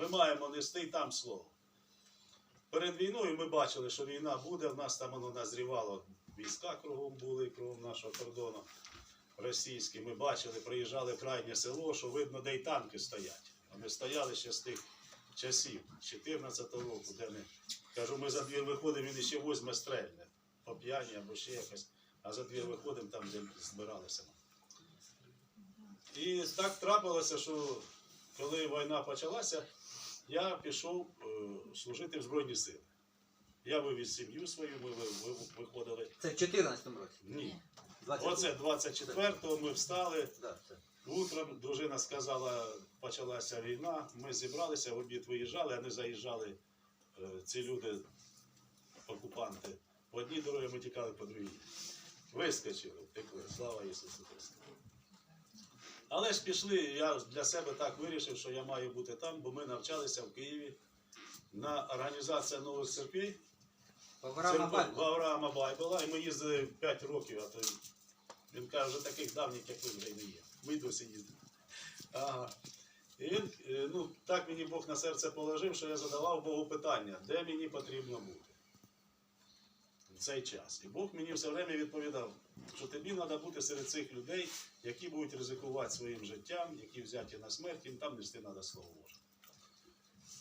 Ми маємо нести там слово. Перед війною ми бачили, що війна буде, в нас там воно назрівало. Війська кругом були, кругом нашого кордону російські. Ми бачили, приїжджали в крайнє село, що видно, де й танки стоять. Вони стояли ще з тих часів, 14-го року, де ми кажу, ми за двір виходимо, він ще возьме стрельне, по п'яні або ще якось, а за двір виходимо там, де збиралися. І так трапилося, що коли війна почалася, я пішов е, служити в Збройні Сили. Я вивіз сім'ю свою, ми ви- ви- виходили. Це в 14 році. Ні. 20 Оце 24-го ми встали. Да. Утром дружина сказала, почалася війна. Ми зібралися, в обід виїжджали, а не заїжджали е, ці люди, окупанти. В одній дорогі ми тікали по другій. Вискочили, втекли. Слава Ісусу Христу. Але ж пішли, я для себе так вирішив, що я маю бути там, бо ми навчалися в Києві на організація нових церквей. Авраама Авраама Байбела, і ми їздили 5 років, а то він каже, вже таких давніх, як ви вже не є. Ми досі їздимо. Ага. І він, е, ну, так мені Бог на серце положив, що я задавав Богу питання, де мені потрібно бути в цей час. І Бог мені все время відповідав, що тобі треба бути серед цих людей, які будуть ризикувати своїм життям, які взяті на смерть, їм там нести треба слово Боже.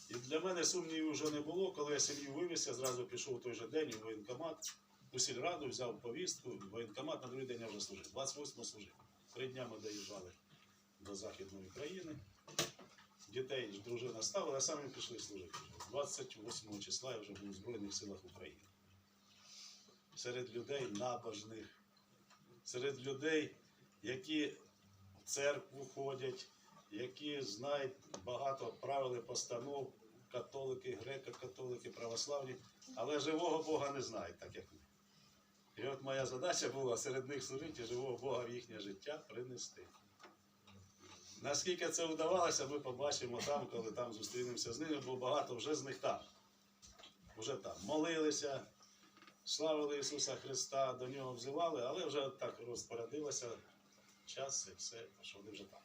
І для мене сумнівів вже не було, коли я сім'ю вивіз, я зразу пішов у той же день у воєнкомат, у сільраду, взяв повістку, воєнкомат, на другий день я вже служив. 28 служив. Три дня ми доїжджали до Західної країни. Дітей дружина ставила, а самі пішли служити. 28 числа я вже був у Збройних силах України. Серед людей набожних, серед людей, які в церкву ходять, які знають багато правил і постанов, католики, греко-католики, православні, але живого Бога не знають, так як ми. І от моя задача була серед них служити живого Бога в їхнє життя принести. Наскільки це вдавалося, ми побачимо там, коли там зустрінемося з ними, бо багато вже з них там. Вже там. Молилися, славили Ісуса Христа, до нього взивали, але вже так розпорядилося час і все, що вони вже там.